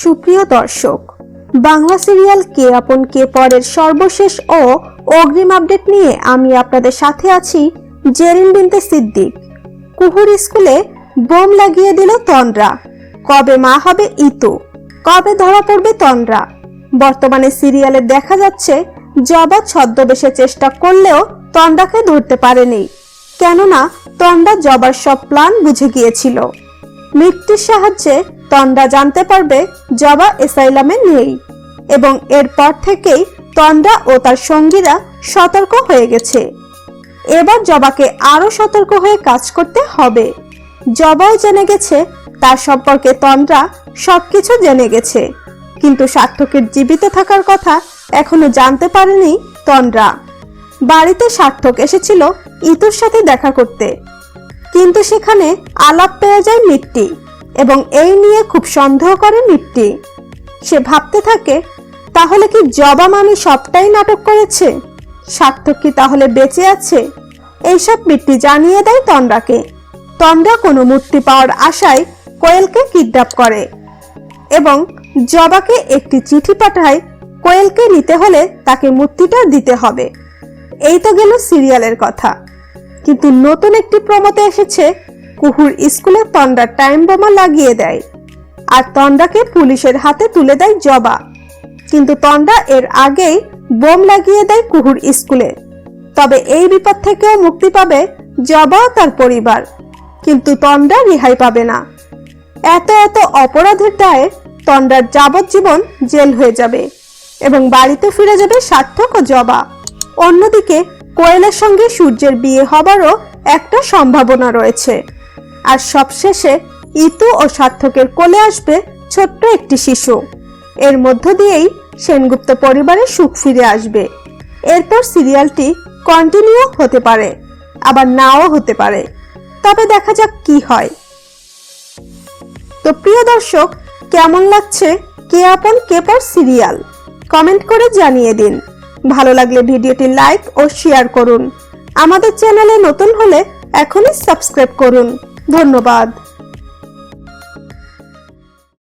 সুপ্রিয় দর্শক, বাংলা সিরিয়াল কে আপন কে পরের সর্বশেষ ও অগ্রিম আপডেট নিয়ে আমি আপনাদের সাথে আছি জেরিন বিনতে সিদ্দিক। কুহুর স্কুলে বোম লাগিয়ে দিল তন্দ্রা। কবে মা হবে ইতু? কবে ধরা পড়বে তন্দ্রা? বর্তমানে সিরিয়ালে দেখা যাচ্ছে জবা ছদ্মবেশে চেষ্টা করলেও তন্দ্রাকে ধরতে পারেনি। কেননা তন্দ্রা জবার সব প্ল্যান বুঝে গিয়েছিল। মৃত্যুর সাহায্যে তন্দ্রা জানতে পারবে জবা এসাইলামে নেই এবং এরপর থেকেই তন্দ্রা ও তার সঙ্গীরা সতর্ক হয়ে গেছে। এবার জবাকে আরও সতর্ক হয়ে কাজ করতে হবে। জবাও জেনে গেছে, তার সম্পর্কে তন্দ্রা সবকিছু জেনে গেছে। কিন্তু সার্থকের জীবিত থাকার কথা এখনও জানতে পারেনি তন্দ্রা। বাড়িতে সার্থক এসেছিল ইতুর সাথে দেখা করতে। কিন্তু সেখানে আলাপ পেয়ে যায় মিট্টি। এবং এই নিয়ে খুব সন্দেহ করে মিট্টি। সে ভাবতে থাকে, তাহলে কি জবা মামি সবটাই নাটক করেছে? সার্থক কি তাহলে বেঁচে আছে? এইসব মিট্টি জানিয়ে দেয় তন্দ্রাকে। তন্দ্রা কোনো মূর্তি পাওয়ার আশায় কোয়েলকে কিডন্যাপ করে এবং জবাকে একটি চিঠি পাঠায় কোয়েলকে নিতে হলে তাকে মূর্তিটা দিতে হবে। এই তো গেল সিরিয়ালের কথা। কিন্তু নতুন একটি প্রমোতে এসেছে কুহুর স্কুলে তন্ডার টাইম বোমা লাগিয়ে দেয়। আর তন্ডাকে পুলিশের হাতে তুলে দেয় জবা। কিন্তু তন্ডা এর আগেই বোম লাগিয়ে দেয় কুহুর স্কুলে। তবে এই বিপদ থেকেও মুক্তি পাবে জবা তার পরিবার। কিন্তু তন্ডা রেহাই পাবে না। এত এত অপরাধের দায়ে তন্ডার যাবজ্জীবন জেল হয়ে যাবে এবং বাড়িতে ফিরে যাবে সার্থক ও জবা। অন্যদিকে কোয়েলের সঙ্গে সূর্যের বিয়ে হবারও একটা সম্ভাবনা রয়েছে। আর সবশেষে ইতু ও সার্থকের কোলে আসবে ছোট্ট একটি শিশু। এর মধ্য দিয়েই সেনগুপ্ত পরিবারের সুখ ফিরে আসবে। এরপর সিরিয়ালটি কন্টিনিউ হতে পারে, আবার নাও হতে পারে। তবে দেখা যাক কি হয়। তো প্রিয় দর্শক, কেমন লাগছে কে আপন কে পর সিরিয়াল? কমেন্ট করে জানিয়ে দিন। ভালো লাগলে ভিডিওটি লাইক ও শেয়ার করুন। আমাদের চ্যানেলে নতুন হলে এখনই সাবস্ক্রাইব করুন। ধন্যবাদ।